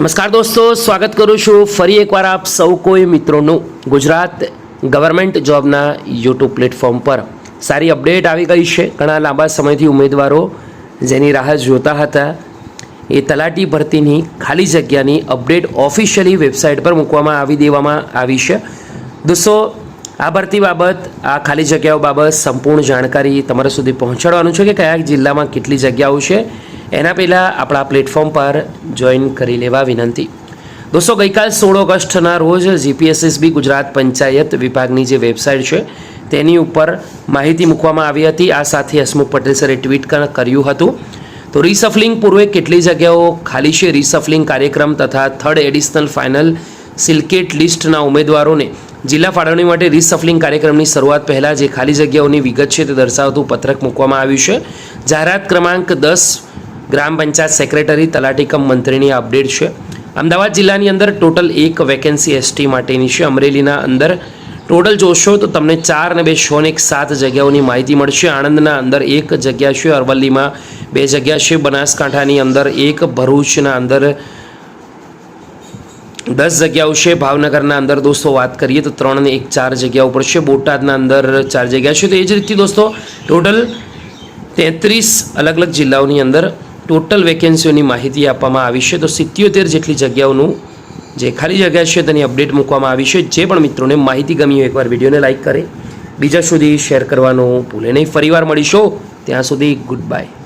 નમસ્કાર દોસ્તો, સ્વાગત કરું છું ફરી એકવાર આપ સૌ કોઈ મિત્રોનું ગુજરાત ગવર્મેન્ટ જોબના યુટ્યુબ પ્લેટફોર્મ પર. સારી અપડેટ આવી ગઈ છે. ઘણા લાંબા સમયથી ઉમેદવારો જેની રાહ જોતા હતા એ તલાટી ભરતીની ખાલી જગ્યાની અપડેટ ઓફિશિયલી વેબસાઇટ પર મૂકવામાં આવી દેવામાં આવી છે. દોસ્તો, આ ભરતી બાબત, આ ખાલી જગ્યાઓ બાબત સંપૂર્ણ જાણકારી તમારા સુધી પહોંચાડવાનું છે કે કયા જિલ્લામાં કેટલી જગ્યાઓ છે? એના પહેલાં આપણા પ્લેટફોર્મ પર જોઈન કરી લેવા વિનંતી. દોસ્તો, ગઈકાલ સોળ ઓગસ્ટના રોજ જીપીએસએસબી ગુજરાત પંચાયત વિભાગની જે વેબસાઇટ છે, તેની ઉપર માહિતી મૂકવામાં આવી હતી. આ સાથે હસમુખ પટેલ સરે ટ્વીટ કર્યું હતું. તો રિસફલિંગ પૂર્વે કેટલી જગ્યાઓ ખાલી છે? રિસફલિંગ કાર્યક્રમ તથા થર્ડ એડિશનલ ફાઇનલ સિલ્કેટ લિસ્ટના ઉમેદવારોને જિલ્લા ફાળવણી માટે રિસફલિંગ કાર્યક્રમની શરૂઆત પહેલાં જે ખાલી જગ્યાઓની વિગત છે તે દર્શાવતું પત્રક મૂકવામાં આવ્યું છે. જાહેરાત ક્રમાંક દસ ગ્રામ પંચાયત સેક્રેટરી તલાટીકમ મંત્રીની અપડેટ છે. અમદાવાદ જિલ્લાની અંદર ટોટલ એક વેકેન્સી એસટી માટેની છે. અમરેલીના અંદર ટોટલ જોશો તો તમને ચાર અને બે છ ને એક સાત જગ્યાઓની માહિતી મળશે. આણંદના અંદર એક જગ્યા છે, અરવલ્લીમાં બે જગ્યા છે. બનાસકાંઠાની અંદર એક, ભરૂચના અંદર દસ જગ્યાઓ છે. ભાવનગરના અંદર દોસ્તો વાત કરીએ તો ત્રણ ને એક ચાર જગ્યા ઉપર છે. બોટાદના અંદર ચાર જગ્યા છે. તો એ જ રીતે દોસ્તો ટોટલ તેત્રીસ અલગ અલગ જિલ્લાઓની અંદર ટોટલ વેકેન્સીઓની માહિતી આપવામાં આવી છે. તો સિત્યોતેર જેટલી જગ્યાઓનું જે ખાલી જગ્યા છે તેની અપડેટ મૂકવામાં આવી છે. જે પણ મિત્રોને માહિતી ગમી એકવાર વિડીયોને લાઇક કરે. બીજા સુધી શેર કરવાનું ભૂલે નહીં. ફરીવાર મળીશું. ત્યાં સુધી ગુડ બાય.